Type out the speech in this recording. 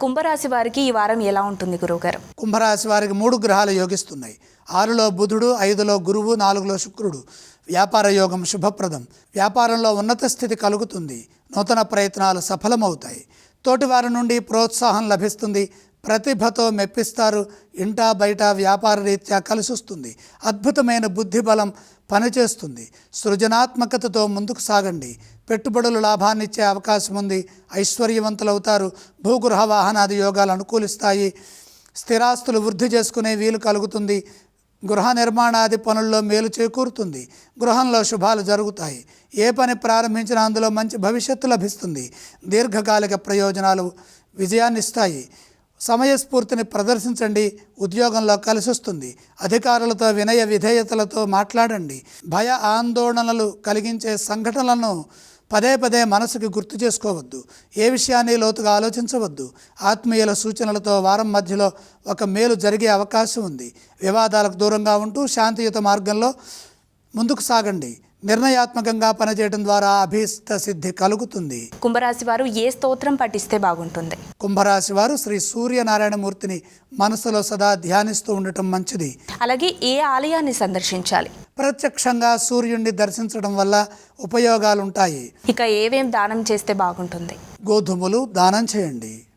కుంభరాశి వారికి ఈ వారం ఎలా ఉంటుంది గురువుగారు? కుంభరాశి వారికి మూడు గ్రహాలు యోగిస్తున్నాయి. ఆరులో బుధుడు ఐదులో గురువు నాలుగులో శుక్రుడు. వ్యాపార యోగం శుభప్రదం. వ్యాపారంలో ఉన్నత స్థితి కలుగుతుంది. నూతన ప్రయత్నాలు సఫలమవుతాయి. తోటివారి నుండి ప్రోత్సాహం లభిస్తుంది. ప్రతిభతో మెప్పిస్తారు. ఇంటా బయట వ్యాపార రీత్యా కలిసొస్తుంది అద్భుతమైన బుద్ధి బలం పనిచేస్తుంది. సృజనాత్మకతతో ముందుకు సాగండి. పెట్టుబడులు లాభాన్నిచ్చే అవకాశం ఉంది. ఐశ్వర్యవంతులవుతారు. భూగృహ వాహనాది యోగాలు అనుకూలిస్తాయి. స్థిరాస్తులు వృద్ధి చేసుకునే వీలు కలుగుతుంది. గృహ నిర్మాణాది పనుల్లో మేలు చేకూరుతుంది. గృహంలో శుభాలు జరుగుతాయి. ఏ పని ప్రారంభించినా అందులో మంచి భవిష్యత్తు లభిస్తుంది. దీర్ఘకాలిక ప్రయోజనాలు విజయాన్నిస్తాయి. సమయస్ఫూర్తిని ప్రదర్శించండి. ఉద్యోగంలో కలిసొస్తుంది. అధికారులతో వినయ విధేయతలతో మాట్లాడండి. భయ ఆందోళనలు కలిగించే సంఘటనలను పదే పదే మనసుకి గుర్తు చేసుకోవద్దు. ఏ విషయాన్ని లోతుగా ఆలోచించవద్దు. ఆత్మీయుల సూచనలతో వారం మధ్యలో ఒక మేలు జరిగే అవకాశం ఉంది. వివాదాలకు దూరంగా ఉంటూ శాంతియుత మార్గంలో ముందుకు సాగండి. నిర్ణయాత్మకంగా పనిచేయడం ద్వారా అభీష్ట సిద్ధి కలుగుతుంది. కుంభరాశి వారు ఏ స్తోత్రం పఠిస్తే బాగుంటుంది? కుంభరాశి వారు శ్రీ సూర్యనారాయణమూర్తిని మనసులో సదా ధ్యానిస్తూ ఉండటం మంచిది. అలాగే ఏ ఆలయాన్ని సందర్శించాలి? ప్రత్యక్షంగా సూర్యుడిని దర్శించడం వల్ల ఉపయోగాలుంటాయి. ఇక ఏవేం దానం చేస్తే బాగుంటుంది? గోధుమలు దానం చేయండి.